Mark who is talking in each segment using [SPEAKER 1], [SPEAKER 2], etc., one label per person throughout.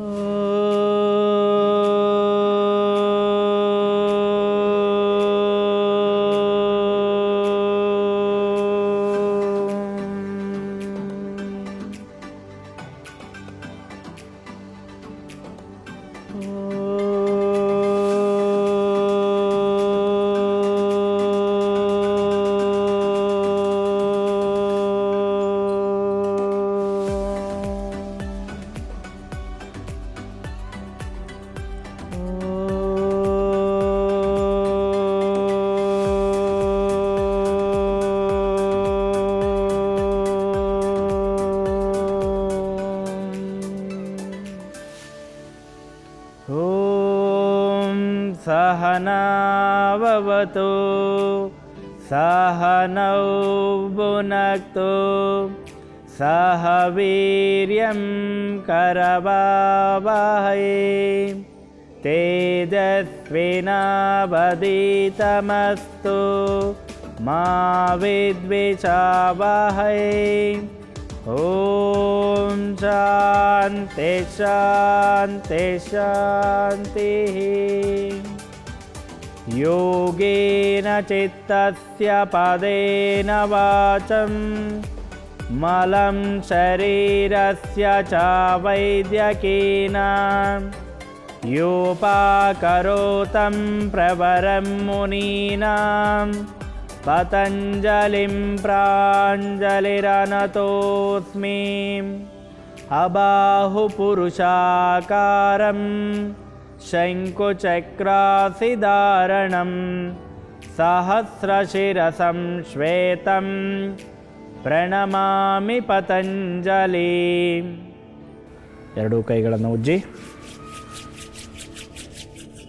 [SPEAKER 1] Oh. सहनाववतु सहनौ भुनक्तु सह वीर्यं करवावहै। तेजस्विनावदितमस्तु मा विद्विषावहै। ॐ शान्ति शान्ति शान्तिः योगेन चित्तस्य पदेन वाचं। मलं शरीरस्य च वैद्यकेन। योपाकरोतं प्रवरं मुनीनां। पतञ्जलिं प्राञ्जलिरनतोऽस्मि। अबाहुपुरुषाकारं शङ्कुचक्रासिधारणं सहस्रशिरसं श्वेतं ಪ್ರಣಮಾಮಿ ಪತಂಜಲಿ ಎರಡೂ ಕೈಗಳನ್ನು ಉಜ್ಜಿ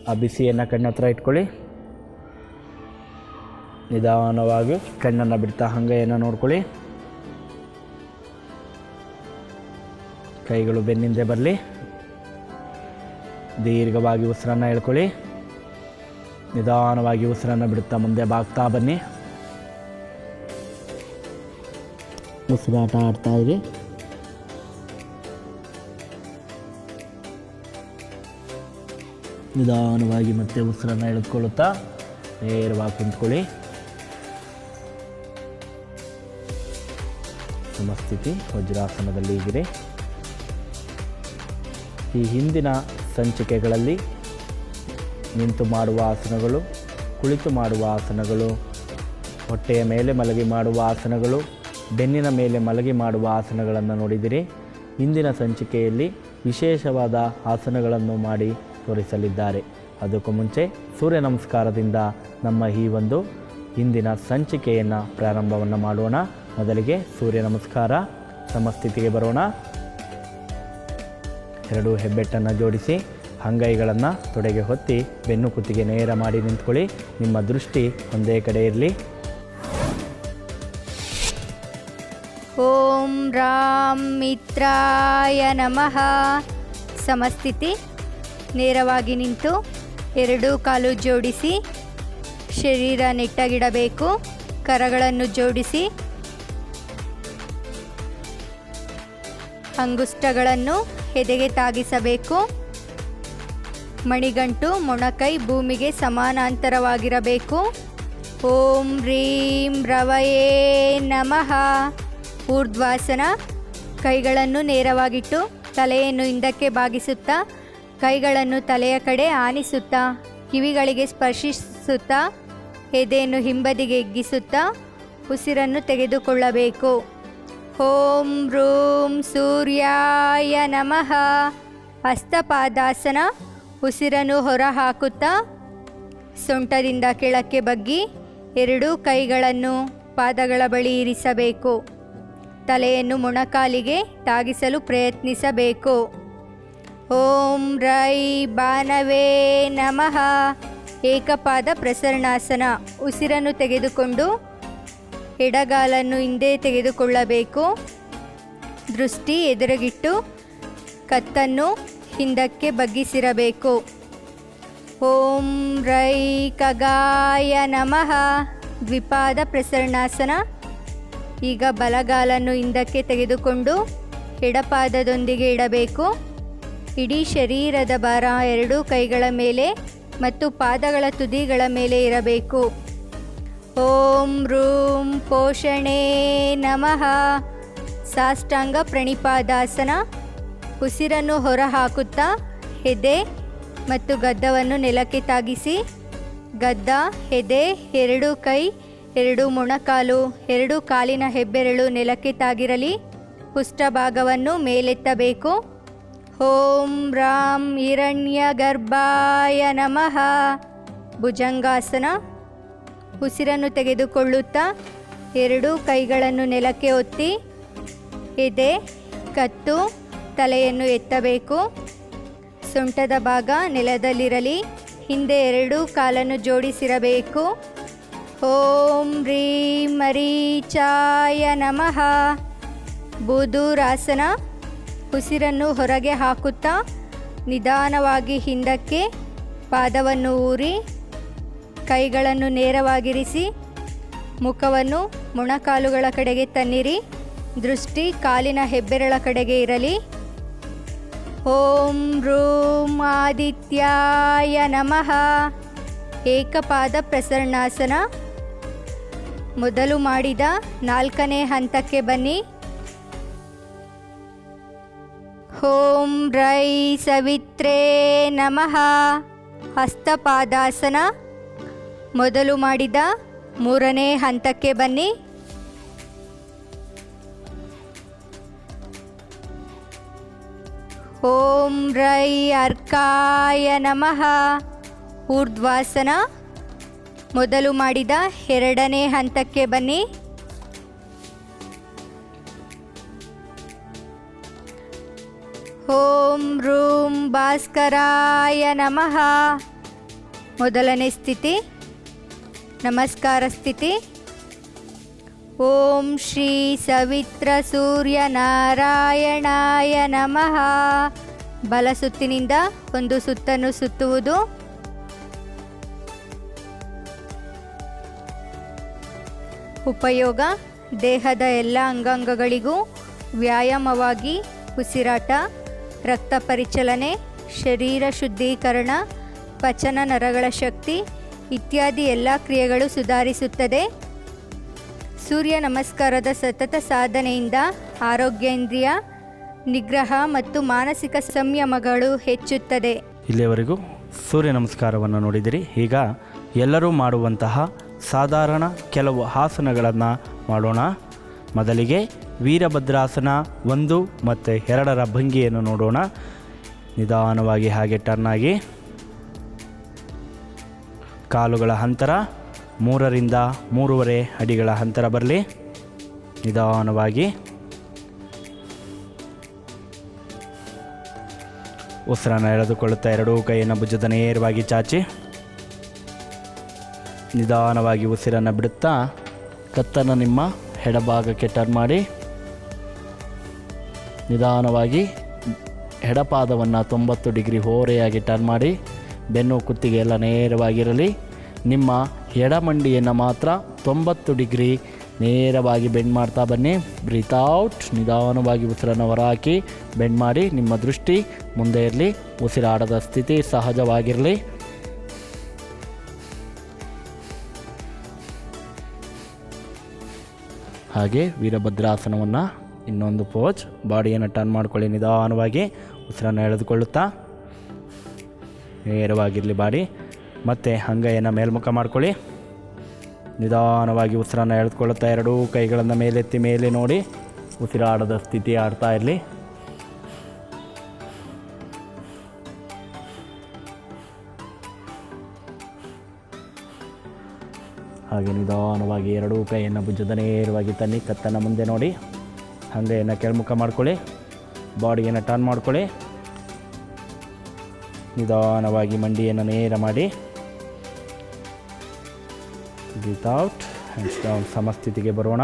[SPEAKER 1] ಆ ಬಿಸಿಯನ್ನು ಕಣ್ಣ ಹತ್ರ ಇಟ್ಕೊಳ್ಳಿ ನಿಧಾನವಾಗಿ ಕಣ್ಣನ್ನು ಬಿಡ್ತಾ ಹಂಗೆಯನ್ನು ನೋಡ್ಕೊಳ್ಳಿ ಕೈಗಳು ಬೆನ್ನಿಂದೆ ಬರಲಿ ದೀರ್ಘವಾಗಿ ಉಸಿರನ್ನು ಹೇಳ್ಕೊಳ್ಳಿ ನಿಧಾನವಾಗಿ ಉಸಿರನ್ನು ಬಿಡುತ್ತಾ ಮುಂದೆ ಬಾಗ್ತಾ ಬನ್ನಿ. ಉಸಿರಾಟ ಆಡ್ತಾ ಇರಿ. ನಿಧಾನವಾಗಿ ಮತ್ತೆ ಉಸಿರನ್ನು ಎಳೆದುಕೊಳ್ಳುತ್ತಾ ನೇರವಾಗಿ ಕುಂತ್ಕೊಳ್ಳಿ. ಸಮಸ್ಥಿತಿ ವಜ್ರಾಸನದಲ್ಲಿ ಈಗಿದೆ ಈ ಹಿಂದಿನ ಸಂಚಿಕೆಗಳಲ್ಲಿ ನಿಂತು ಮಾಡುವ ಆಸನಗಳು, ಕುಳಿತು ಮಾಡುವ ಆಸನಗಳು, ಹೊಟ್ಟೆಯ ಮೇಲೆ ಮಲಗಿ ಮಾಡುವ ಆಸನಗಳು, ಬೆನ್ನಿನ ಮೇಲೆ ಮಲಗಿ ಮಾಡುವ ಆಸನಗಳನ್ನು ನೋಡಿದಿರಿ. ಇಂದಿನ ಸಂಚಿಕೆಯಲ್ಲಿ ವಿಶೇಷವಾದ ಆಸನಗಳನ್ನು ಮಾಡಿ ತೋರಿಸಲಿದ್ದಾರೆ. ಅದಕ್ಕೂ ಮುಂಚೆ ಸೂರ್ಯ ನಮಸ್ಕಾರದಿಂದ ನಮ್ಮ ಈ ಒಂದು ಇಂದಿನ ಸಂಚಿಕೆಯನ್ನು ಪ್ರಾರಂಭವನ್ನು ಮಾಡೋಣ. ಮೊದಲಿಗೆ ಸೂರ್ಯ ನಮಸ್ಕಾರ. ಸಮಸ್ಥಿತಿಗೆ ಬರೋಣ. ಎರಡು ಹೆಬ್ಬೆಟ್ಟನ್ನು ಜೋಡಿಸಿ ಅಂಗೈಗಳನ್ನು ತೊಡೆಗೆ ಹೊತ್ತಿ ಬೆನ್ನು ಕುತ್ತಿಗೆ ನೇರ ಮಾಡಿ ನಿಂತ್ಕೊಳ್ಳಿ. ನಿಮ್ಮ ದೃಷ್ಟಿ ಒಂದೇ ಕಡೆ ಇರಲಿ.
[SPEAKER 2] ಓಂ ರಾಮ್ ಮಿತ್ರಾಯ ನಮಃ. ಸಮಸ್ಥಿತಿ? ನೇರವಾಗಿ ನಿಂತು ಎರಡೂ ಕಾಲು ಜೋಡಿಸಿ ಶರೀರ ನೆಟ್ಟಗಿಡಬೇಕು. ಕರಗಳನ್ನು ಜೋಡಿಸಿ ಅಂಗುಷ್ಟಗಳನ್ನು ಎದೆಗೆ ತಾಗಿಸಬೇಕು? ಮಣಿಗಂಟು ಮೊಣಕೈ ಭೂಮಿಗೆ ಸಮಾನಾಂತರವಾಗಿರಬೇಕು. ಓಂ ರೀಂ ರವಯೇ ನಮಃ. ಊರ್ಧ್ವಾಸನ ಕೈಗಳನ್ನು ನೇರವಾಗಿಟ್ಟು ತಲೆಯನ್ನು ಹಿಂದಕ್ಕೆ ಬಾಗಿಸುತ್ತಾ, ಕೈಗಳನ್ನು ತಲೆಯ ಕಡೆ ಆನಿಸುತ್ತಾ, ಕಿವಿಗಳಿಗೆ ಸ್ಪರ್ಶಿಸುತ್ತಾ, ಎದೆಯನ್ನು ಹಿಂಬದಿಗೆ ಎಗ್ಗಿಸುತ್ತಾ, ಉಸಿರನ್ನು ತೆಗೆದುಕೊಳ್ಳಬೇಕು. ಓಂ ರೂಂ ಸೂರ್ಯಾಯ ನಮಃ. ಹಸ್ತಪಾದಾಸನ ಉಸಿರನ್ನು ಹೊರ ಹಾಕುತ್ತಾ ಸೊಂಟದಿಂದ ಕೆಳಕ್ಕೆ ಬಗ್ಗಿ ಎರಡೂ ಕೈಗಳನ್ನು ಪಾದಗಳ ಬಳಿ ಇರಿಸಬೇಕು. ತಲೆಯನ್ನು ಮೊಣಕಾಲಿಗೆ ತಾಗಿಸಲು ಪ್ರಯತ್ನಿಸಬೇಕು. ಓಂ ರೈ ಬಾನವೇ ನಮಃ. ಏಕಪಾದ ಪ್ರಸರಣಾಸನ ಉಸಿರನ್ನು ತೆಗೆದುಕೊಂಡು ಎಡಗಾಲನ್ನು ಹಿಂದೆ ತೆಗೆದುಕೊಳ್ಳಬೇಕು. ದೃಷ್ಟಿ ಎದುರುಗಿಟ್ಟು ಕತ್ತನ್ನು ಹಿಂದಕ್ಕೆ ಬಗ್ಗಿಸಿರಬೇಕು. ಓಂ ರೈ ಕಗಾಯ ನಮಃ. ದ್ವಿಪಾದ ಪ್ರಸರಣಾಸನ. ಈಗ ಬಲಗಾಲನ್ನು ಹಿಂದಕ್ಕೆ ತೆಗೆದುಕೊಂಡು ಎಡಪಾದದೊಂದಿಗೆ ಇಡಬೇಕು. ಇಡೀ ಶರೀರದ ಭಾರ ಎರಡೂ ಕೈಗಳ ಮೇಲೆ ಮತ್ತು ಪಾದಗಳ ತುದಿಗಳ ಮೇಲೆ ಇರಬೇಕು. ಓಂ ರೂಂ ಪೋಷಣೆ ನಮಃ. ಸಾಷ್ಟಾಂಗ ಪ್ರಣಿಪಾದಾಸನ ಉಸಿರನ್ನು ಹೊರಹಾಕುತ್ತಾ ಹೆದೆ ಮತ್ತು ಗದ್ದವನ್ನು ನೆಲಕ್ಕೆ ತಾಗಿಸಿ, ಗದ್ದ, ಹೆದೆ, ಎರಡು ಕೈ, ಎರಡು ಮೊಣಕಾಲು, ಎರಡು ಕಾಲಿನ ಹೆಬ್ಬೆರಳು ನೆಲಕ್ಕೆ ತಾಗಿರಲಿ. ಪುಷ್ಟಭಾಗವನ್ನು ಮೇಲೆತ್ತಬೇಕು. ಓಂ ರಾಮ್ ಹಿರಣ್ಯ ಗರ್ಭಾಯ ನಮಃ. ಭುಜಂಗಾಸನ ಉಸಿರನ್ನು ತೆಗೆದುಕೊಳ್ಳುತ್ತಾ ಎರಡೂ ಕೈಗಳನ್ನು ನೆಲಕ್ಕೆ ಒತ್ತಿ ಎದೆ ಕತ್ತು, ತಲೆಯನ್ನು ಎತ್ತಬೇಕು. ಸೊಂಟದ ಭಾಗ ನೆಲದಲ್ಲಿರಲಿ, ಹಿಂದೆ ಎರಡೂ ಕಾಲನ್ನು ಜೋಡಿಸಿರಬೇಕು. ಓಂ ರೀಂ ಮರೀಚಾಯ ನಮಃ. ಬೂದೂರಾಸನ ಉಸಿರನ್ನು ಹೊರಗೆ ಹಾಕುತ್ತಾ ನಿಧಾನವಾಗಿ ಹಿಂದಕ್ಕೆ ಪಾದವನ್ನು ಊರಿ ಕೈಗಳನ್ನು ನೇರವಾಗಿರಿಸಿ ಮುಖವನ್ನು ಮೊಣಕಾಲುಗಳ ಕಡೆಗೆ ತನ್ನಿರಿ, ದೃಷ್ಟಿ ಕಾಲಿನ ಹೆಬ್ಬೆರಳ ಕಡೆಗೆ ಇರಲಿ. ಓಂ ರೂಂ ಆದಿತ್ಯಾಯ ನಮಃ. ಏಕಪಾದ ಪ್ರಸರಣಾಸನ. ಮೊದಲು ಮಾಡಿದ ನಾಲ್ಕನೇ ಹಂತಕ್ಕೆ ಬನ್ನಿ. ಓಂ ರೈ ಸವಿತ್ರೇ ನಮಃ. ಹಸ್ತಪಾದಾಸನ. ಮೊದಲು ಮಾಡಿದ ಮೂರನೇ ಹಂತಕ್ಕೆ ಬನ್ನಿ. ಓಂ ರೈ ಅರ್ಕಾಯ ನಮಃ. ಊರ್ಧ್ವಾಸನ. ಮೊದಲು ಮಾಡಿದ ಎರಡನೇ ಹಂತಕ್ಕೆ ಬನ್ನಿ. ಓಂ ರೂಂ ಭಾಸ್ಕರಾಯ ನಮಃ. ಮೊದಲನೇ ಸ್ಥಿತಿ. ನಮಸ್ಕಾರ ಸ್ಥಿತಿ. ಓಂ ಶ್ರೀ ಸವಿತ್ರ ಸೂರ್ಯ ನಾರಾಯಣಾಯ ನಮಃ. ಬಲ ಸುತ್ತಿನಿಂದ ಒಂದು ಸುತ್ತನ್ನು ಸುತ್ತುವುದು. ಉಪಯೋಗ, ದೇಹದ ಎಲ್ಲ ಅಂಗಾಂಗಗಳಿಗೂ ವ್ಯಾಯಾಮವಾಗಿ ಉಸಿರಾಟ, ರಕ್ತ ಪರಿಚಲನೆ, ಶರೀರ ಶುದ್ಧೀಕರಣ, ಪಚನ ನರಗಳ ಶಕ್ತಿ ಇತ್ಯಾದಿ ಎಲ್ಲ ಕ್ರಿಯೆಗಳು ಸುಧಾರಿಸುತ್ತದೆ. ಸೂರ್ಯ ನಮಸ್ಕಾರದ ಸತತ ಸಾಧನೆಯಿಂದ ಆರೋಗ್ಯೇಂದ್ರಿಯ, ನಿಗ್ರಹ ಮತ್ತು ಮಾನಸಿಕ ಸಂಯಮಗಳು ಹೆಚ್ಚುತ್ತದೆ.
[SPEAKER 1] ಇಲ್ಲಿಯವರೆಗೂ ಸೂರ್ಯ ನಮಸ್ಕಾರವನ್ನು ನೋಡಿದಿರಿ. ಈಗ ಎಲ್ಲರೂ ಮಾಡುವಂತಹ ಸಾಧಾರಣ ಕೆಲವು ಆಸನಗಳನ್ನು ಮಾಡೋಣ. ಮೊದಲಿಗೆ ವೀರಭದ್ರಾಸನ ಒಂದು ಮತ್ತು ಎರಡರ ಭಂಗಿಯನ್ನು ನೋಡೋಣ. ನಿಧಾನವಾಗಿ ಹಾಗೆ ಟರ್ನ್ ಆಗಿ. ಕಾಲುಗಳ ಅಂತರ ಮೂರರಿಂದ ಮೂರುವರೆ ಅಡಿಗಳ ಅಂತರ ಬರಲಿ. ನಿಧಾನವಾಗಿ. ಉಸಿರನ್ನು ಎಳೆದುಕೊಳ್ಳುತ್ತಾ ಎರಡೂ ಕೈಯನ್ನು ಭುಜದ ನೇರವಾಗಿ ಚಾಚಿ. ನಿಧಾನವಾಗಿ ಉಸಿರನ್ನು ಬಿಡುತ್ತಾ ಕತ್ತನ್ನು ನಿಮ್ಮ ಎಡಭಾಗಕ್ಕೆ ಟರ್ನ್ ಮಾಡಿ. ನಿಧಾನವಾಗಿ ಎಡಪಾದವನ್ನು ತೊಂಬತ್ತು ಡಿಗ್ರಿ ಓರೆಯಾಗಿ ಟರ್ನ್ ಮಾಡಿ. ಬೆನ್ನು ಕುತ್ತಿಗೆ ಎಲ್ಲ ನೇರವಾಗಿರಲಿ. ನಿಮ್ಮ ಎಡಮಂಡಿಯನ್ನು ಮಾತ್ರ ತೊಂಬತ್ತು ಡಿಗ್ರಿ ನೇರವಾಗಿ ಬೆಂಡ್ ಮಾಡ್ತಾ ಬನ್ನಿ. Breathe out. ನಿಧಾನವಾಗಿ ಉಸಿರನ್ನು ಹೊರಹಾಕಿ ಬೆಂಡ್ ಮಾಡಿ. ನಿಮ್ಮ ದೃಷ್ಟಿ ಮುಂದೆ ಇರಲಿ. ಉಸಿರಾಡದ ಸ್ಥಿತಿ ಸಹಜವಾಗಿರಲಿ. ಹಾಗೆ ವೀರಭದ್ರಾಸನವನ್ನು ಇನ್ನೊಂದು ಪೋಚ್ ಬಾಡಿಯನ್ನು ಟರ್ನ್ ಮಾಡ್ಕೊಳ್ಳಿ. ನಿಧಾನವಾಗಿ ಉಸಿರನ್ನು ಎಳೆದುಕೊಳ್ಳುತ್ತಾ. ನೇರವಾಗಿರಲಿ ಬಾಡಿ. ಮತ್ತು ಅಂಗೈಯನ್ನು ಮೇಲ್ಮುಖ ಮಾಡ್ಕೊಳ್ಳಿ. ನಿಧಾನವಾಗಿ ಉಸಿರನ್ನು ಎಳೆದುಕೊಳ್ಳುತ್ತಾ ಎರಡೂ ಕೈಗಳನ್ನು ಮೇಲೆತ್ತಿ ಮೇಲೆ ನೋಡಿ. ಉಸಿರಾಡದ ಸ್ಥಿತಿ ಆಡ್ತಾ ಇರಲಿ. ಹಾಗೆ ನಿಧಾನವಾಗಿ ಎರಡೂ ಕೈಯನ್ನು ಭುಜದ ನೇರವಾಗಿ ತನ್ನಿ, ಕತ್ತನ್ನು ಮುಂದೆ ನೋಡಿ. ಹಂಗೆಯನ್ನು ಕೆಳಮುಖ ಮಾಡ್ಕೊಳ್ಳಿ. ಬಾಡಿಯನ್ನು ಟರ್ನ್ ಮಾಡ್ಕೊಳ್ಳಿ. ನಿಧಾನವಾಗಿ ಮಂಡಿಯನ್ನು ನೇರ ಮಾಡಿ. ವಿತೌಟ್ ಹ್ಯಾಂಡ್ಸ್ ಡೌನ್ ಸಮಸ್ಥಿತಿಗೆ ಬರೋಣ.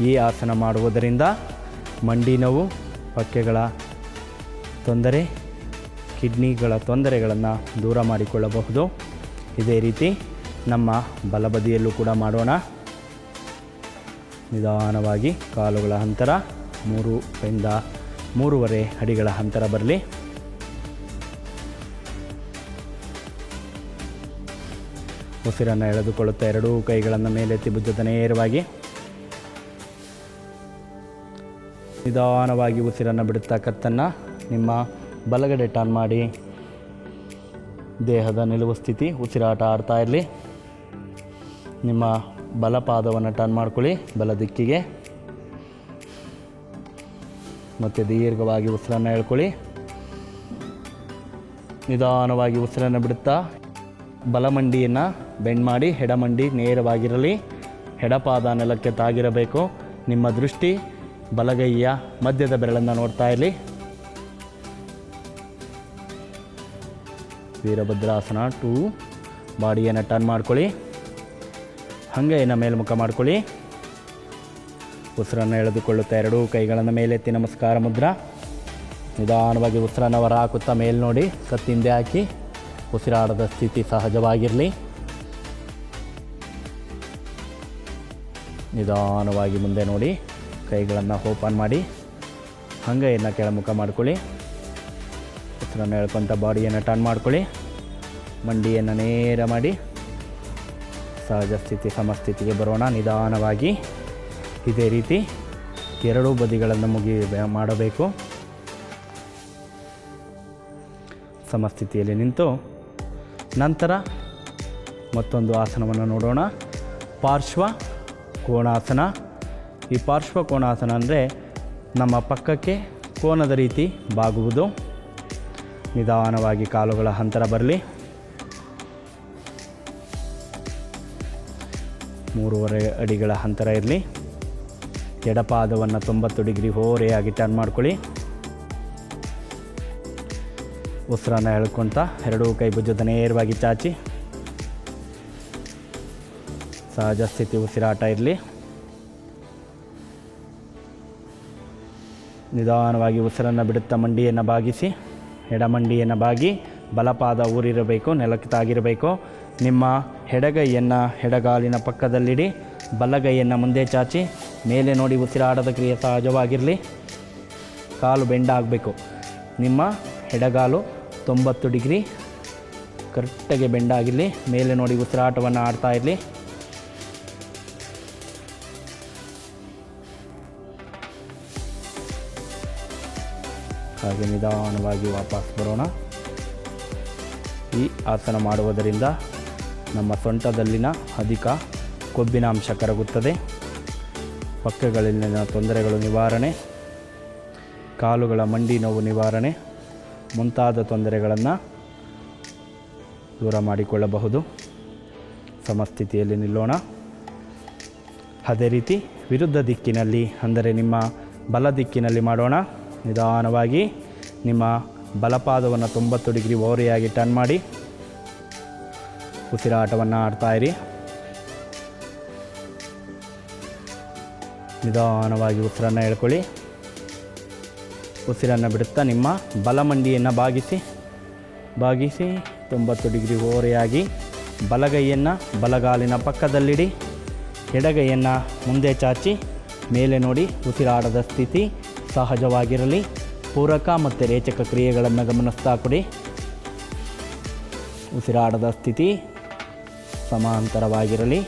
[SPEAKER 1] ಈ ಆಸನ ಮಾಡುವುದರಿಂದ ಮಂಡಿ ನೋವು, ಪಕ್ಕೆಗಳ ತೊಂದರೆ, ಕಿಡ್ನಿಗಳ ತೊಂದರೆಗಳನ್ನು ದೂರ ಮಾಡಿಕೊಳ್ಳಬಹುದು. ಇದೇ ರೀತಿ ನಮ್ಮ ಬಲಬದಿಯಲ್ಲೂ ಕೂಡ ಮಾಡೋಣ. ನಿಧಾನವಾಗಿ ಕಾಲುಗಳ ಅಂತರ, ಮೂರು ಇಂದ ಮೂರುವರೆ ಅಡಿಗಳ ಅಂತರ ಬರಲಿ. ಉಸಿರನ್ನು ಎಳೆದುಕೊಳ್ಳುತ್ತಾ ಎರಡೂ ಕೈಗಳನ್ನು ಮೇಲೆತ್ತಿ ಭುಜದ ನೇರವಾಗಿ ನಿಧಾನವಾಗಿ ಉಸಿರನ್ನು ಬಿಡುತ್ತಾ ಕತ್ತನ್ನು ನಿಮ್ಮ ಬಲಗಡೆ ಟರ್ನ್ ಮಾಡಿ. ದೇಹದ ನಿಲುವು ಸ್ಥಿತಿ, ಉಸಿರಾಟ ಆಡ್ತಾ ಇರಲಿ. ನಿಮ್ಮ ಬಲಪಾದವನ್ನು ಟರ್ನ್ ಮಾಡ್ಕೊಳ್ಳಿ, ಬಲ ದಿಕ್ಕಿಗೆ. ಮತ್ತು ದೀರ್ಘವಾಗಿ ಉಸಿರನ್ನು ಎಳ್ಕೊಳ್ಳಿ. ನಿಧಾನವಾಗಿ ಉಸಿರನ್ನು ಬಿಡುತ್ತಾ ಬಲಮಂಡಿಯನ್ನು ಬೆಂಡ್ ಮಾಡಿ ಹೆಡಮಂಡಿ ನೇರವಾಗಿರಲಿ. ಎಡಪಾದ ನೆಲಕ್ಕೆ ತಾಗಿರಬೇಕು. ನಿಮ್ಮ ದೃಷ್ಟಿ ಬಲಗೈಯ ಮಧ್ಯದ ಬೆರಳನ್ನು ನೋಡ್ತಾ ಇರಲಿ. ವೀರಭದ್ರಾಸನ ಟು, ಬಾಡಿಯನ್ನು ಟರ್ನ್ ಮಾಡ್ಕೊಳ್ಳಿ. ಹಂಗೆಯನ್ನು ಮೇಲ್ಮುಖ ಮಾಡ್ಕೊಳ್ಳಿ. ಉಸಿರನ್ನು ಎಳೆದುಕೊಳ್ಳುತ್ತಾ ಎರಡೂ ಕೈಗಳನ್ನು ಮೇಲೆತ್ತಿ ನಮಸ್ಕಾರ ಮುದ್ರ. ನಿಧಾನವಾಗಿ ಉಸಿರನ್ನು ಹೊರ ಹಾಕುತ್ತಾ ಮೇಲ್ ನೋಡಿ ಕತ್ತಿಂದೆ ಹಾಕಿ. ಉಸಿರಾಡದ ಸ್ಥಿತಿ ಸಹಜವಾಗಿರಲಿ. ನಿಧಾನವಾಗಿ ಮುಂದೆ ನೋಡಿ. ಕೈಗಳನ್ನು ಓಪನ್ ಮಾಡಿ. ಹಂಗೆಯನ್ನು ಕೆಳಮುಖ ಮಾಡ್ಕೊಳ್ಳಿ. ಹೆಸರನ್ನು ಹೇಳ್ಕೊಂತ ಬಾಡಿಯನ್ನು ಟರ್ನ್ ಮಾಡ್ಕೊಳ್ಳಿ. ಮಂಡಿಯನ್ನು ನೇರ ಮಾಡಿ. ಸಹಜ ಸ್ಥಿತಿ ಸಮಸ್ಥಿತಿಗೆ ಬರೋಣ. ನಿಧಾನವಾಗಿ. ಇದೇ ರೀತಿ ಎರಡೂ ಬದಿಗಳನ್ನು ಮುಗಿ ಮಾಡಬೇಕು. ಸಮಸ್ಥಿತಿಯಲ್ಲಿ ನಿಂತು ನಂತರ ಮತ್ತೊಂದು ಆಸನವನ್ನು ನೋಡೋಣ. ಪಾರ್ಶ್ವ ಕೋಣಾಸನ. ಈ ಪಾರ್ಶ್ವ ಕೋಣಾಸನ ಅಂದರೆ ನಮ್ಮ ಪಕ್ಕಕ್ಕೆ ಕೋನದ ರೀತಿ ಬಾಗುವುದು. ನಿಧಾನವಾಗಿ ಕಾಲುಗಳ ಹಂತರ ಬರಲಿ. ಮೂರುವರೆ ಅಡಿಗಳ ಅಂತರ ಇರಲಿ. ಎಡಪಾದವನ್ನು ತೊಂಬತ್ತು ಡಿಗ್ರಿ ಹೋರೆಯಾಗಿ ಟರ್ನ್ ಮಾಡ್ಕೊಳ್ಳಿ. ಉಸಿರನ್ನು ಎಳ್ಕೊತ ಎರಡೂ ಕೈ ಭುಜದ ನೇರವಾಗಿ ಚಾಚಿ. ಸಹಜ ಸ್ಥಿತಿ ಉಸಿರಾಟ ಇರಲಿ. ನಿಧಾನವಾಗಿ ಉಸಿರನ್ನು ಬಿಡುತ್ತಾ ಮಂಡಿಯನ್ನು ಬಾಗಿಸಿ, ಎಡಮಂಡಿಯನ್ನು ಬಾಗಿ, ಬಲಪಾದ ಊರಿರಬೇಕು ನೆಲಕ್ಕೆ ತಾಗಿರಬೇಕು ನಿಮ್ಮ ಎಡಗೈಯನ್ನು ಎಡಗಾಲಿನ ಪಕ್ಕದಲ್ಲಿಡಿ, ಬಲಗೈಯನ್ನು ಮುಂದೆ ಚಾಚಿ, ಮೇಲೆ ನೋಡಿ ಉಸಿರಾಡದ ಕ್ರಿಯೆ ಸಹಜವಾಗಿರಲಿ. ಕಾಲು ಬೆಂಡಾಗಬೇಕು ನಿಮ್ಮ ಎಡಗಾಲು ತೊಂಬತ್ತು ಡಿಗ್ರಿ ಕರೆಕ್ಟಾಗಿ ಬೆಂಡಾಗಿರಲಿ ಮೇಲೆ ನೋಡಿ ಉಸಿರಾಟವನ್ನು ಆಡ್ತಾ ಇರಲಿ. ಹಾಗೆ ನಿಧಾನವಾಗಿ ವಾಪಸ್ ಬರೋಣ. ಈ ಆಸನ ಮಾಡುವುದರಿಂದ ನಮ್ಮ ಸೊಂಟದಲ್ಲಿನ ಅಧಿಕ ಕೊಬ್ಬಿನ ಅಂಶ ಕರಗುತ್ತದೆ. ಪಕ್ಕಗಳಲ್ಲಿನ ತೊಂದರೆಗಳು ನಿವಾರಣೆ, ಕಾಲುಗಳ ಮಂಡಿ ನೋವು ನಿವಾರಣೆ, ಮುಂತಾದ ತೊಂದರೆಗಳನ್ನು ದೂರ ಮಾಡಿಕೊಳ್ಳಬಹುದು. ಸಮಸ್ಥಿತಿಯಲ್ಲಿ ನಿಲ್ಲೋಣ. ಅದೇ ರೀತಿ ವಿರುದ್ಧ ದಿಕ್ಕಿನಲ್ಲಿ, ಅಂದರೆ ನಿಮ್ಮ ಬಲ ದಿಕ್ಕಿನಲ್ಲಿ ಮಾಡೋಣ. ನಿಧಾನವಾಗಿ ನಿಮ್ಮ ಬಲಪಾದವನ್ನು ತೊಂಬತ್ತು ಡಿಗ್ರಿ ಓರೆಯಾಗಿ ಟರ್ನ್ ಮಾಡಿ. ಉಸಿರಾಟವನ್ನು ಆಡ್ತಾ ಇರಿ. ನಿಧಾನವಾಗಿ ಉಸಿರನ್ನು ಎಳ್ಕೊಳ್ಳಿ. ಉಸಿರನ್ನು ಬಿಡುತ್ತಾ ನಿಮ್ಮ ಬಲಮಂಡಿಯನ್ನು ಬಾಗಿಸಿ. ಬಾಗಿಸಿ ತೊಂಬತ್ತು ಡಿಗ್ರಿ ಓರೆಯಾಗಿ ಬಲಗೈಯನ್ನು ಬಲಗಾಲಿನ ಪಕ್ಕದಲ್ಲಿಡಿ. ಎಡಗೈಯನ್ನು ಮುಂದೆ ಚಾಚಿ. ಮೇಲೆ ನೋಡಿ ಉಸಿರಾಡದ ಸ್ಥಿತಿ. ಸಹಜವಾಗಿರಲಿ. ಪೂರಕ ಮತ್ತು ರೇಚಕ ಕ್ರಿಯೆಗಳನ್ನು ಗಮನಿಸ್ತಾ ಕೊಡಿ. ಉಸಿರಾಡದ ಸ್ಥಿತಿ ಸಮಾಂತರವಾಗಿರಲಿ.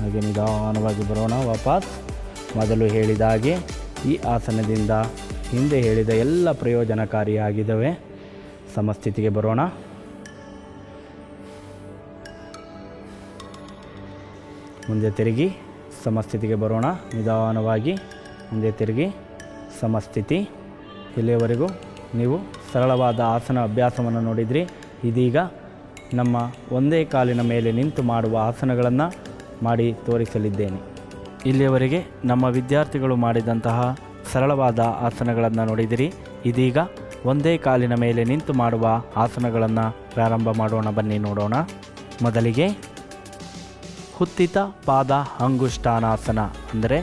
[SPEAKER 1] ಹಾಗೆ ನಿಧಾನವಾಗಿ ಬರೋಣ ವಾಪಸ್. ಮೊದಲು ಹೇಳಿದ ಹಾಗೆ ಈ ಆಸನದಿಂದ ಹಿಂದೆ ಹೇಳಿದ ಎಲ್ಲ ಪ್ರಯೋಜನಕಾರಿಯಾಗಿದ್ದಾವೆ. ಸಮಸ್ಥಿತಿಗೆ ಬರೋಣ. ಮುಂದೆ ತಿರುಗಿ ಸಮಸ್ಥಿತಿಗೆ ಬರೋಣ. ನಿಧಾನವಾಗಿ ಮುಂದೆ ತಿರುಗಿ ಸಮಸ್ಥಿತಿ. ಇಲ್ಲಿಯವರೆಗೂ ನೀವು ಸರಳವಾದ ಆಸನ ಅಭ್ಯಾಸವನ್ನು ನೋಡಿದ್ರಿ. ಇದೀಗ ನಮ್ಮ ಒಂದೇ ಕಾಲಿನ ಮೇಲೆ ನಿಂತು ಮಾಡುವ ಆಸನಗಳನ್ನು ಮಾಡಿ ತೋರಿಸಲಿದ್ದೇನೆ. ಇಲ್ಲಿಯವರೆಗೆ ನಮ್ಮ ವಿದ್ಯಾರ್ಥಿಗಳು ಮಾಡಿದಂತಹ ಸರಳವಾದ ಆಸನಗಳನ್ನು ನೋಡಿದಿರಿ. ಇದೀಗ ಒಂದೇ ಕಾಲಿನ ಮೇಲೆ ನಿಂತು ಮಾಡುವ ಆಸನಗಳನ್ನು ಪ್ರಾರಂಭ ಮಾಡೋಣ. ಬನ್ನಿ ನೋಡೋಣ. ಮೊದಲಿಗೆ ಹುತ್ತಿತ ಪಾದ ಅಂಗುಷ್ಠಾನಾಸನ ಅಂದರೆ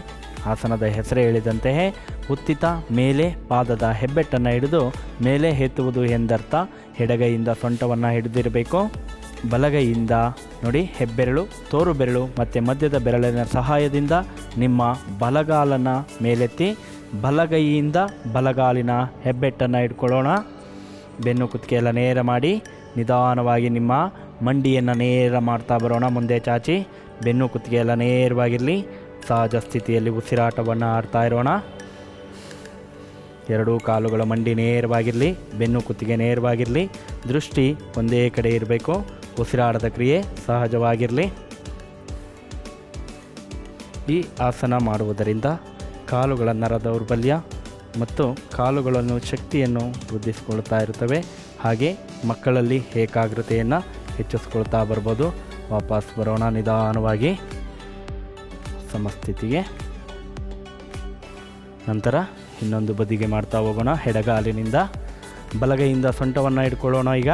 [SPEAKER 1] ಆಸನದ ಹೆಸರೇ ಹೇಳಿದಂತೆಯೇ ಹುತ್ತಿತ ಮೇಲೆ ಪಾದದ ಹೆಬ್ಬೆಟ್ಟನ್ನು ಹಿಡಿದು ಮೇಲೆ ಎತ್ತುವುದು ಎಂದರ್ಥ. ಎಡಗೈಯಿಂದ ಸೊಂಟವನ್ನು ಹಿಡಿದಿರಬೇಕು. ಬಲಗೈಯಿಂದ ನೋಡಿ ಹೆಬ್ಬೆರಳು ತೋರು ಬೆರಳು ಮತ್ತು ಮಧ್ಯದ ಬೆರಳಿನ ಸಹಾಯದಿಂದ ನಿಮ್ಮ ಬಲಗಾಲನ್ನು ಮೇಲೆತ್ತಿ ಬಲಗೈಯಿಂದ ಬಲಗಾಲಿನ ಹೆಬ್ಬೆಟ್ಟನ್ನು ಇಟ್ಕೊಳ್ಳೋಣ ಬೆನ್ನು ಕುತ್ತಿಗೆ ಎಲ್ಲ ನೇರ ಮಾಡಿ ನಿಧಾನವಾಗಿ ನಿಮ್ಮ ಮಂಡಿಯನ್ನು ನೇರ ಮಾಡ್ತಾ ಬರೋಣ ಮುಂದೆ ಚಾಚಿ. ಬೆನ್ನು ಕುತ್ತಿಗೆ ಎಲ್ಲ ನೇರವಾಗಿರಲಿ. ಸಹಜ ಸ್ಥಿತಿಯಲ್ಲಿ ಉಸಿರಾಟವನ್ನು ಆಡ್ತಾ ಇರೋಣ. ಎರಡೂ ಕಾಲುಗಳ ಮಂಡಿ ನೇರವಾಗಿರಲಿ, ಬೆನ್ನು ಕುತ್ತಿಗೆ ನೇರವಾಗಿರಲಿ. ದೃಷ್ಟಿ ಒಂದೇ ಕಡೆ ಇರಬೇಕು. ಉಸಿರಾಟದ ಕ್ರಿಯೆ ಸಹಜವಾಗಿರಲಿ. ಈ ಆಸನ ಮಾಡುವುದರಿಂದ ಕಾಲುಗಳ ನರ ದೌರ್ಬಲ್ಯ ಮತ್ತು ಕಾಲುಗಳನ್ನು ಶಕ್ತಿಯನ್ನು ವೃದ್ಧಿಸಿಕೊಳ್ತಾ ಇರ್ತವೆ ಹಾಗೆ ಮಕ್ಕಳಲ್ಲಿ ಏಕಾಗ್ರತೆಯನ್ನು ಹೆಚ್ಚಿಸ್ಕೊಳ್ತಾ ಬರ್ಬೋದು. ವಾಪಸ್ ಬರೋಣ ನಿಧಾನವಾಗಿ. ಸಮಸ್ಥಿತಿಗೆ. ನಂತರ ಇನ್ನೊಂದು ಬದಿಗೆ ಮಾಡ್ತಾ ಹೋಗೋಣ. ಎಡಗಾಲಿನಿಂದ ಬಲಗೈಯಿಂದ ಸೊಂಟವನ್ನು ಇಟ್ಕೊಳ್ಳೋಣ ಈಗ.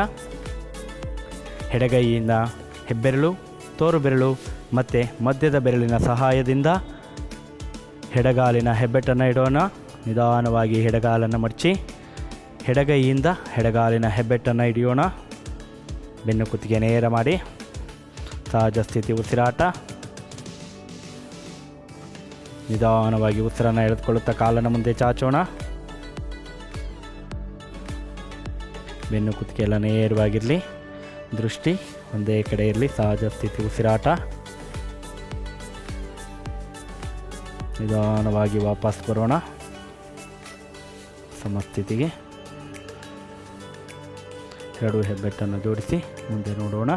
[SPEAKER 1] ಎಡಗೈಯಿಂದ ಹೆಬ್ಬೆರಳು ತೋರು ಬೆರಳು ಮತ್ತು ಮಧ್ಯದ ಬೆರಳಿನ ಸಹಾಯದಿಂದ ಎಡಗಾಲಿನ ಹೆಬ್ಬೆಟ್ಟನ್ನು ಇಡೋಣ. ನಿಧಾನವಾಗಿ ಎಡಗಾಲನ್ನು ಮಡಚಿ ಎಡಗೈಯಿಂದ ಎಡಗಾಲಿನ ಹೆಬ್ಬೆಟ್ಟನ್ನು ಹಿಡಿಯೋಣ. ಬೆನ್ನು ಕುತ್ತಿಗೆ ನೇರ ಮಾಡಿ. ಸಹಜ ಸ್ಥಿತಿ ಉಸಿರಾಟ. ನಿಧಾನವಾಗಿ ಉಸಿರನ್ನು ಎಳೆದುಕೊಳ್ಳುತ್ತಾ ಕಾಲನ್ನು ಮುಂದೆ ಚಾಚೋಣ. ಬೆನ್ನು ಕುತ್ತಿಗೆ ಎಲ್ಲ ನೇರವಾಗಿರಲಿ. ದೃಷ್ಟಿ ಒಂದೇ ಕಡೆ ಇರಲಿ, ಸಹಜ ಸ್ಥಿತಿ ಉಸಿರಾಟ. ನಿಧಾನವಾಗಿ ವಾಪಸ್ ಬರೋಣ. ಸಮಸ್ಥಿತಿಗೆ ಎರಡು ಹೆಬ್ಬೆಟ್ಟನ್ನು ಜೋಡಿಸಿ, ಮುಂದೆ ನೋಡೋಣ.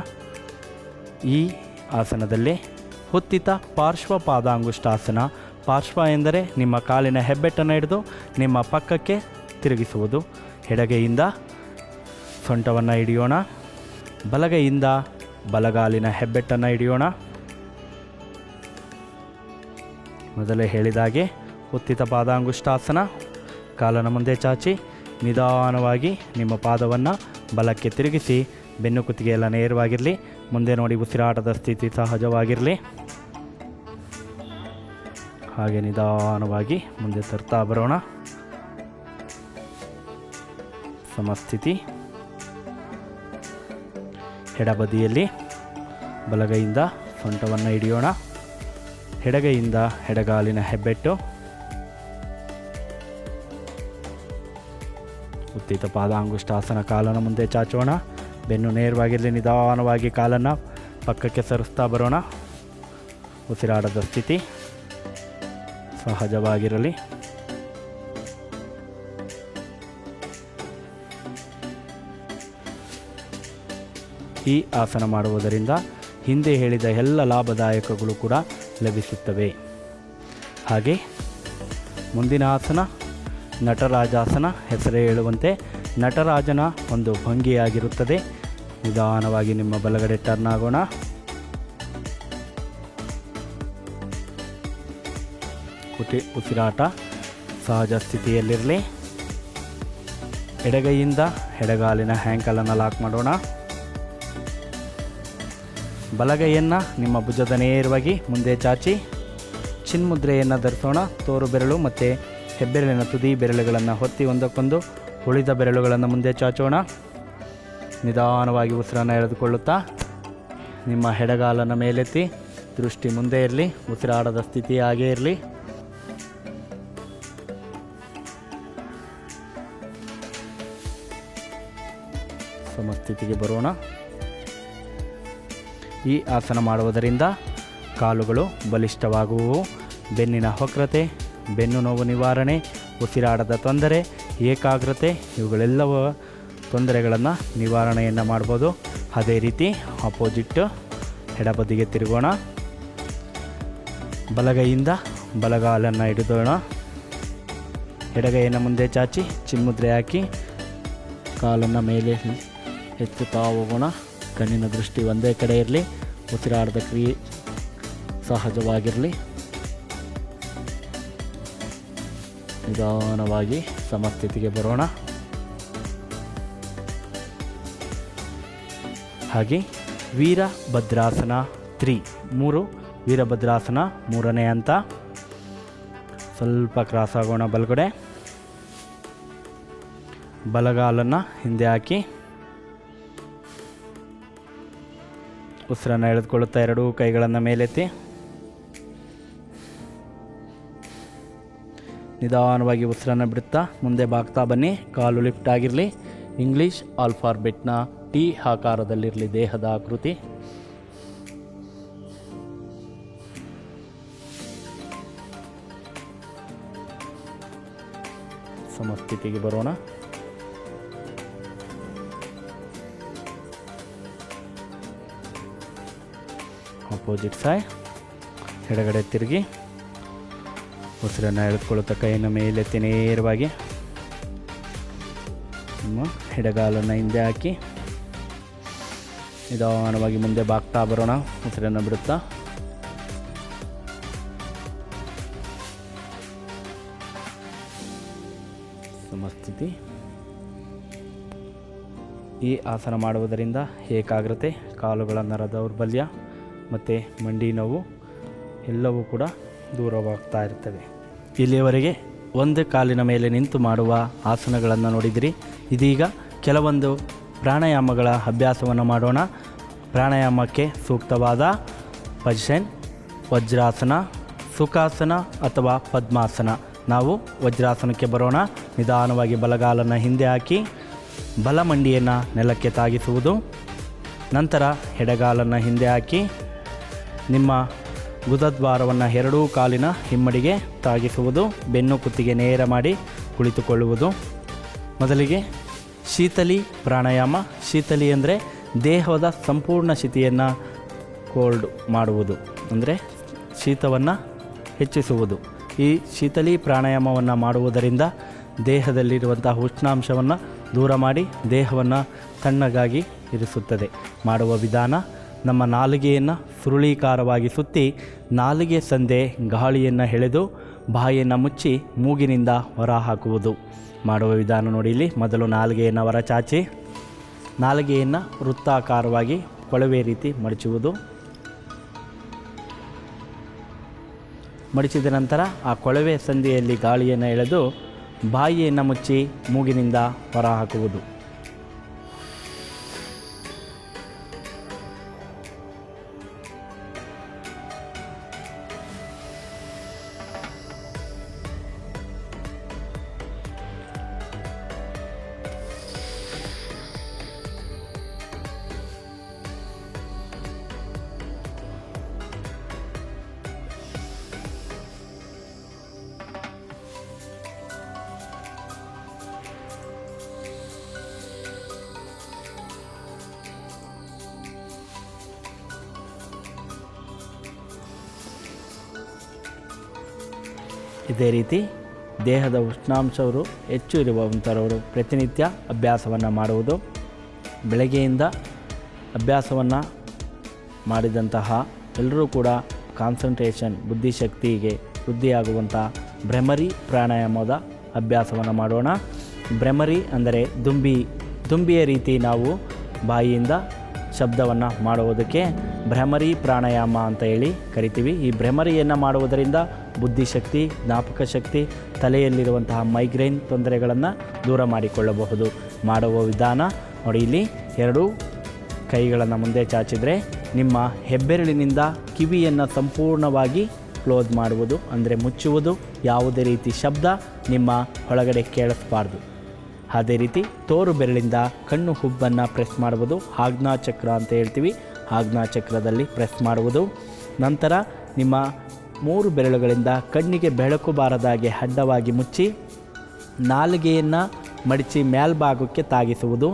[SPEAKER 1] ಈ ಆಸನದಲ್ಲಿ ಹುತ್ತಿತ ಪಾರ್ಶ್ವ ಪಾದಾಂಗುಷ್ಟಾಸನ. ಪಾರ್ಶ್ವ ಎಂದರೆ ನಿಮ್ಮ ಕಾಲಿನ ಹೆಬ್ಬೆಟ್ಟನ್ನು ಹಿಡಿದು ನಿಮ್ಮ ಪಕ್ಕಕ್ಕೆ ತಿರುಗಿಸುವುದು. ಎಡಗೈಯಿಂದ ಸೊಂಟವನ್ನು ಹಿಡಿಯೋಣ. ಬಲಗೈಯಿಂದ ಬಲಗಾಲಿನ ಹೆಬ್ಬೆಟ್ಟನ್ನು ಹಿಡಿಯೋಣ. ಮೊದಲೇ ಹೇಳಿದಾಗೆ ಉತ್ತಿತ ಪಾದಾಂಗುಷ್ಠಾಸನ ಕಾಲನ ಮುಂದೆ ಚಾಚಿ, ನಿಧಾನವಾಗಿ ನಿಮ್ಮ ಪಾದವನ್ನು ಬಲಕ್ಕೆ ತಿರುಗಿಸಿ, ಬೆನ್ನು ಕುತ್ತಿಗೆ ಎಲ್ಲ ನೇರವಾಗಿರಲಿ. ಮುಂದೆ ನೋಡಿ ಉಸಿರಾಟದ ಸ್ಥಿತಿ ಸಹಜವಾಗಿರಲಿ. ಹಾಗೆ ನಿಧಾನವಾಗಿ ಮುಂದೆ ತರ್ತಾ ಬರೋಣ. ಸಮಸ್ಥಿತಿ. ಎಡಬದಿಯಲ್ಲಿ ಬಲಗೈಯಿಂದ ಸೊಂಟವನ್ನು ಹಿಡಿಯೋಣ. ಎಡಗೈಯಿಂದ ಎಡಗಾಲಿನ ಹೆಬ್ಬೆಟ್ಟು. ಉತ್ತಿತ ಪಾದಾಂಗುಷ್ಟಾಸನ ಕಾಲನ ಮುಂದೆ ಚಾಚೋಣ. ಬೆನ್ನು ನೇರವಾಗಿರಲಿ, ನಿಧಾನವಾಗಿ ಕಾಲನ್ನು ಪಕ್ಕಕ್ಕೆ ಸರಿಸ್ತಾ ಬರೋಣ. ಉಸಿರಾಡದ ಸ್ಥಿತಿ ಸಹಜವಾಗಿರಲಿ. ಈ ಆಸನ ಮಾಡುವುದರಿಂದ ಹಿಂದೆ ಹೇಳಿದ ಎಲ್ಲ ಲಾಭದಾಯಕಗಳು ಕೂಡ ಲಭಿಸುತ್ತವೆ. ಹಾಗೆ ಮುಂದಿನ ಆಸನ ನಟರಾಜಾಸನ ಹೆಸರೇ ಹೇಳುವಂತೆ ನಟರಾಜನ ಒಂದು ಭಂಗಿಯಾಗಿರುತ್ತದೆ. ನಿಧಾನವಾಗಿ ನಿಮ್ಮ ಬಲಗಡೆ ಟರ್ನ್ ಆಗೋಣ. ಕುಟಿ ಉಸಿರಾಟ ಸಹಜ ಸ್ಥಿತಿಯಲ್ಲಿರಲಿ. ಎಡಗೈಯಿಂದ ಎಡಗಾಲಿನ ಹ್ಯಾಂಕಲನ್ನು ಲಾಕ್ ಮಾಡೋಣ. ಬಲಗೈಯನ್ನು ನಿಮ್ಮ ಭುಜದ ನೇರವಾಗಿ ಮುಂದೆ ಚಾಚಿ. ಚಿನ್ಮುದ್ರೆಯನ್ನು ಧರಿಸೋಣ. ತೋರು ಬೆರಳು ಮತ್ತು ಹೆಬ್ಬೆರಳಿನ ತುದಿ ಬೆರಳುಗಳನ್ನು ಹೊತ್ತಿ ಒಂದಕ್ಕೊಂದು ಉಳಿದ ಬೆರಳುಗಳನ್ನು ಮುಂದೆ ಚಾಚೋಣ. ನಿಧಾನವಾಗಿ ಉಸಿರನ್ನು ಎಳೆದುಕೊಳ್ಳುತ್ತಾ ನಿಮ್ಮ ಹೆಡಗಾಲನ್ನು ಮೇಲೆತ್ತಿ ದೃಷ್ಟಿ ಮುಂದೆ ಇರಲಿ, ಉಸಿರಾಡದ ಸ್ಥಿತಿ ಹಾಗೇ ಇರಲಿ. ಸಮಸ್ಥಿತಿಗೆ ಬರೋಣ. ಈ ಆಸನ ಮಾಡುವುದರಿಂದ ಕಾಲುಗಳು ಬಲಿಷ್ಠವಾಗುವು. ಬೆನ್ನಿನ ಹೊಕ್ರತೆ ಬೆನ್ನು ನೋವು ನಿವಾರಣೆ, ಉಸಿರಾಡದ ತೊಂದರೆ, ಏಕಾಗ್ರತೆ, ಇವುಗಳೆಲ್ಲವ ತೊಂದರೆಗಳನ್ನು ನಿವಾರಣೆಯನ್ನು ಮಾಡ್ಬೋದು. ಅದೇ ರೀತಿ ಅಪೋಸಿಟ್ ಎಡಬದಿಗೆ ತಿರುಗೋಣ. ಬಲಗೈಯಿಂದ ಬಲಗಾಲನ್ನು ಹಿಡಿದೋಣ. ಎಡಗೈಯನ್ನು ಮುಂದೆ ಚಾಚಿ, ಚಿಮ್ಮುದ್ರೆ ಹಾಕಿ, ಕಾಲನ್ನು ಮೇಲೆ ಎತ್ತುತ್ತಾ ಹೋಗೋಣ. ಕಣ್ಣಿನ ದೃಷ್ಟಿ ಒಂದೇ ಕಡೆ ಇರಲಿ, ಉಸಿರಾಡದ ಕ್ರಿಯೆ ಸಹಜವಾಗಿರಲಿ. ನಿಧಾನವಾಗಿ ಸಮಸ್ಥಿತಿಗೆ ಬರೋಣ. ಹಾಗೆ ವೀರಭದ್ರಾಸನ ತ್ರೀ, ಮೂರು, ವೀರಭದ್ರಾಸನ ಮೂರನೇ ಹಂತ. ಸ್ವಲ್ಪ ಕ್ರಾಸ್ ಆಗೋಣ ಬಲಗಡೆ. ಬಲಗಾಲನ್ನು ಹಿಂದೆ ಹಾಕಿ. ಉಸಿರನ್ನು ಎಳೆದುಕೊಳ್ಳುತ್ತಾ ಎರಡೂ ಕೈಗಳನ್ನು ಮೇಲೆತ್ತಿ. ನಿಧಾನವಾಗಿ ಉಸಿರನ್ನು ಬಿಡುತ್ತಾ ಮುಂದೆ ಬಾಗ್ತಾ ಬನ್ನಿ. ಕಾಲು ಲಿಫ್ಟ್ ಆಗಿರಲಿ. ಇಂಗ್ಲೀಷ್ ಆಲ್ಫಾರ್ಬೆಟ್ನ ಟಿ ಆಕಾರದಲ್ಲಿರಲಿ ದೇಹದ ಆಕೃತಿ. ಸಮಸ್ಥಿತಿಗೆ ಬರೋಣ. ಅಪೋಸಿಟ್ ಸಾಯ್ ಎಡಗಡೆ ತಿರುಗಿ. ಉಸಿರನ್ನು ಎಳೆದುಕೊಳ್ಳುತ್ತಾ ಕೈಯನ್ನು ಮೇಲೆತ್ತಿ ನೇರವಾಗಿ. ಎಡಗಾಲನ್ನು ಹಿಂದೆ ಹಾಕಿ. ನಿಧಾನವಾಗಿ ಮುಂದೆ ಬಾಗ್ತಾ ಬರೋಣ. ಉಸಿರನ್ನು ಬಿಡುತ್ತಾ? ಸಮಸ್ಥಿತಿ. ಈ ಆಸನ ಮಾಡುವುದರಿಂದ ಏಕಾಗ್ರತೆ, ಕಾಲುಗಳ ನರ ದೌರ್ಬಲ್ಯ ಮತ್ತು ಮಂಡಿ ನೋವು ಎಲ್ಲವೂ ಕೂಡ ದೂರವಾಗ್ತಾ ಇರ್ತವೆ. ಇಲ್ಲಿಯವರೆಗೆ ಒಂದು ಕಾಲಿನ ಮೇಲೆ ನಿಂತು ಮಾಡುವ ಆಸನಗಳನ್ನು ನೋಡಿದಿರಿ. ಇದೀಗ ಕೆಲವೊಂದು ಪ್ರಾಣಾಯಾಮಗಳ ಅಭ್ಯಾಸವನ್ನು ಮಾಡೋಣ. ಪ್ರಾಣಾಯಾಮಕ್ಕೆ ಸೂಕ್ತವಾದ ಪಜಿಷನ್ ವಜ್ರಾಸನ, ಸುಖಾಸನ ಅಥವಾ ಪದ್ಮಾಸನ. ನಾವು ವಜ್ರಾಸನಕ್ಕೆ ಬರೋಣ. ನಿಧಾನವಾಗಿ ಬಲಗಾಲನ್ನು ಹಿಂದೆ ಹಾಕಿ, ಬಲಮಂಡಿಯನ್ನು ನೆಲಕ್ಕೆ ತಾಗಿಸುವುದು. ನಂತರ ಎಡಗಾಲನ್ನು ಹಿಂದೆ ಹಾಕಿ, ನಿಮ್ಮ ಗುದದ್ವಾರವನ್ನು ಎರಡೂ ಕಾಲಿನ ಹಿಮ್ಮಡಿಗೆ ತಾಗಿಸುವುದು. ಬೆನ್ನು ಕುತ್ತಿಗೆ ನೇರ ಮಾಡಿ ಕುಳಿತುಕೊಳ್ಳುವುದು. ಮೊದಲಿಗೆ ಶೀತಲಿ ಪ್ರಾಣಾಯಾಮ. ಶೀತಲಿ ಅಂದರೆ ದೇಹದ ಸಂಪೂರ್ಣ ಶಿತಿಯನ್ನು ಕೋಲ್ಡ್ ಮಾಡುವುದು. ಅಂದರೆ ಶೀತವನ್ನು ಹೆಚ್ಚಿಸುವುದು. ಈ ಶೀತಲಿ ಪ್ರಾಣಾಯಾಮವನ್ನು ಮಾಡುವುದರಿಂದ ದೇಹದಲ್ಲಿರುವಂತಹ ಉಷ್ಣಾಂಶವನ್ನು ದೂರ ಮಾಡಿ ದೇಹವನ್ನು ತಣ್ಣಗಾಗಿ ಇರಿಸುತ್ತದೆ. ಮಾಡುವ ವಿಧಾನ ನಮ್ಮ ನಾಲಿಗೆಯನ್ನು ಸುರುಳೀಕಾರವಾಗಿ ಸುತ್ತಿ ನಾಲಿಗೆ ಸಂದೆ ಗಾಳಿಯನ್ನು ಎಳೆದು ಬಾಯಿಯನ್ನು ಮುಚ್ಚಿ ಮೂಗಿನಿಂದ ಹೊರ ಹಾಕುವುದು ಮಾಡುವ ವಿಧಾನ ನೋಡಿ ಇಲ್ಲಿ. ಮೊದಲು ನಾಲಿಗೆಯನ್ನು ಹೊರಚಾಚಿ ನಾಲಿಗೆಯನ್ನು ವೃತ್ತಾಕಾರವಾಗಿ ಕೊಳವೆ ರೀತಿ ಮಡಚುವುದು. ಮಡಚಿದ ನಂತರ ಆ ಕೊಳವೆ ಸಂದಿಯಲ್ಲಿ ಗಾಳಿಯನ್ನು ಎಳೆದು ಬಾಯಿಯನ್ನು ಮುಚ್ಚಿ ಮೂಗಿನಿಂದ ಹೊರ ಹಾಕುವುದು ಇದೇ ರೀತಿ ದೇಹದ ಉಷ್ಣಾಂಶವರು ಹೆಚ್ಚು ಇರುವಂಥವರು ಪ್ರತಿನಿತ್ಯ ಅಭ್ಯಾಸವನ್ನು ಮಾಡುವುದು. ಬೆಳಗ್ಗೆಯಿಂದ ಅಭ್ಯಾಸವನ್ನು ಮಾಡಿದಂತಹ ಎಲ್ಲರೂ ಕೂಡ ಕಾನ್ಸಂಟ್ರೇಷನ್, ಬುದ್ಧಿಶಕ್ತಿಗೆ ವೃದ್ಧಿಯಾಗುವಂಥ ಭ್ರಮರಿ ಪ್ರಾಣಾಯಾಮದ ಅಭ್ಯಾಸವನ್ನು ಮಾಡೋಣ. ಭ್ರಮರಿ ಅಂದರೆ ದುಂಬಿ, ದುಂಬಿಯ ರೀತಿ ನಾವು ಬಾಯಿಯಿಂದ ಶಬ್ದವನ್ನು ಮಾಡುವುದಕ್ಕೆ ಭ್ರಮರಿ ಪ್ರಾಣಾಯಾಮ ಅಂತ ಹೇಳಿ ಕರಿತೀವಿ. ಈ ಭ್ರಮರಿಯನ್ನು ಮಾಡುವುದರಿಂದ ಬುದ್ಧಿಶಕ್ತಿ, ಜ್ಞಾಪಕ ಶಕ್ತಿ, ತಲೆಯಲ್ಲಿರುವಂತಹ ಮೈಗ್ರೇನ್ ತೊಂದರೆಗಳನ್ನು ದೂರ ಮಾಡಿಕೊಳ್ಳಬಹುದು. ಮಾಡುವ ವಿಧಾನ ನೋಡಿ ಇಲ್ಲಿ ಎರಡು ಕೈಗಳನ್ನು ಮುಂದೆ ಚಾಚಿದರೆ ನಿಮ್ಮ ಹೆಬ್ಬೆರಳಿನಿಂದ ಕಿವಿಯನ್ನು ಸಂಪೂರ್ಣವಾಗಿ ಕ್ಲೋಸ್ ಮಾಡುವುದು, ಅಂದರೆ ಮುಚ್ಚುವುದು, ಯಾವುದೇ ರೀತಿ ಶಬ್ದ ನಿಮ್ಮ ಒಳಗಡೆ ಕೇಳಿಸಬಾರ್ದು. ಅದೇ ರೀತಿ ತೋರು ಬೆರಳಿಂದ ಕಣ್ಣು ಹುಬ್ಬನ್ನು ಪ್ರೆಸ್ ಮಾಡುವುದು ಆಗ್ನಾಚಕ್ರ ಚಕ್ರ ಅಂತ ಹೇಳ್ತೀವಿ. ಆಗ್ನಾಚಕ್ರದಲ್ಲಿ ಪ್ರೆಸ್ ಮಾಡುವುದು. ನಂತರ ನಿಮ್ಮ ಮೂರು ಬೆರಳುಗಳಿಂದ ಕಣ್ಣಿಗೆ ಬೆಳಕು ಬಾರದಾಗೆ ಅಡ್ಡವಾಗಿ ಮುಚ್ಚಿ ನಾಲಿಗೆಯನ್ನು ಮಡಿಚಿ ಮೇಲ್ಭಾಗಕ್ಕೆ ತಾಗಿಸುವುದು.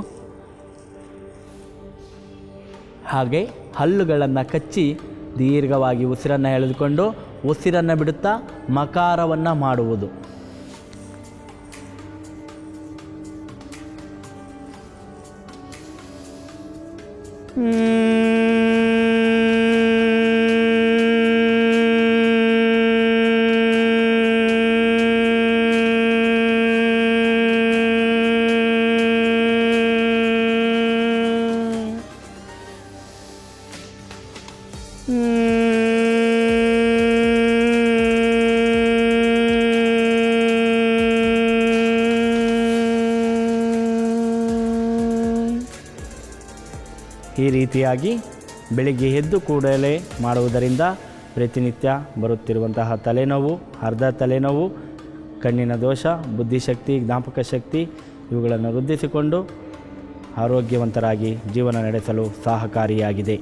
[SPEAKER 1] ಹಾಗೆ ಹಲ್ಲುಗಳನ್ನು ಕಚ್ಚಿ ದೀರ್ಘವಾಗಿ ಉಸಿರನ್ನು ಎಳೆದುಕೊಂಡು ಉಸಿರನ್ನು ಬಿಡುತ್ತಾ ಮಕಾರವನ್ನು ಮಾಡುವುದು. ಈ ರೀತಿಯಾಗಿ ಬೆಳಿಗ್ಗೆ ಎದ್ದು ಕೂಡಲೇ ಮಾಡುವುದರಿಂದ ಪ್ರತಿನಿತ್ಯ ಬರುತ್ತಿರುವಂತಹ ತಲೆನೋವು, ಅರ್ಧ ತಲೆನೋವು, ಕಣ್ಣಿನ ದೋಷ, ಬುದ್ಧಿಶಕ್ತಿ, ಜ್ಞಾಪಕ ಶಕ್ತಿ ಇವುಗಳನ್ನು ವೃದ್ಧಿಸಿಕೊಂಡು ಆರೋಗ್ಯವಂತರಾಗಿ ಜೀವನ ನಡೆಸಲು ಸಹಕಾರಿಯಾಗಿದೆ.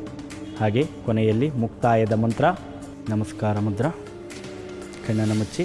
[SPEAKER 1] ಹಾಗೆ ಕೊನೆಯಲ್ಲಿ ಮುಕ್ತಾಯದ ಮಂತ್ರ, ನಮಸ್ಕಾರ ಮುದ್ರ. ಕಣ್ಣನ್ನು ಮುಚ್ಚಿ.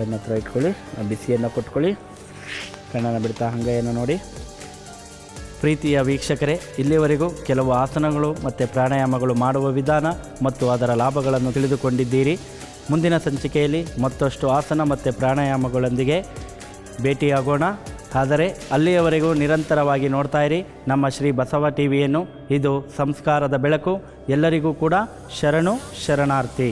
[SPEAKER 1] ಕಣ್ಣ ಹತ್ರ ಇಟ್ಕೊಳ್ಳಿ ಬಿಸಿಯನ್ನು ಕೊಟ್ಕೊಳ್ಳಿ. ಕಣ್ಣನ್ನು ಬಿಡ್ತಾ ಹಂಗೆಯನ್ನು ನೋಡಿ. ಪ್ರೀತಿಯ ವೀಕ್ಷಕರೇ, ಇಲ್ಲಿವರೆಗೂ ಕೆಲವು ಆಸನಗಳು ಮತ್ತು ಪ್ರಾಣಾಯಾಮಗಳು ಮಾಡುವ ವಿಧಾನ ಮತ್ತು ಅದರ ಲಾಭಗಳನ್ನು ತಿಳಿದುಕೊಂಡಿದ್ದೀರಿ. ಮುಂದಿನ ಸಂಚಿಕೆಯಲ್ಲಿ ಮತ್ತಷ್ಟು ಆಸನ ಮತ್ತು ಪ್ರಾಣಾಯಾಮಗಳೊಂದಿಗೆ ಭೇಟಿಯಾಗೋಣ. ಆದರೆ ಅಲ್ಲಿಯವರೆಗೂ ನಿರಂತರವಾಗಿ ನೋಡ್ತಾ ಇರಿ. ನಮ್ಮ ಶ್ರೀ ಬಸವ ಟಿ ವಿಯನ್ನು ಇದು ಸಂಸ್ಕಾರದ ಬೆಳಕು. ಎಲ್ಲರಿಗೂ ಕೂಡ ಶರಣು, ಶರಣಾರ್ಥಿ.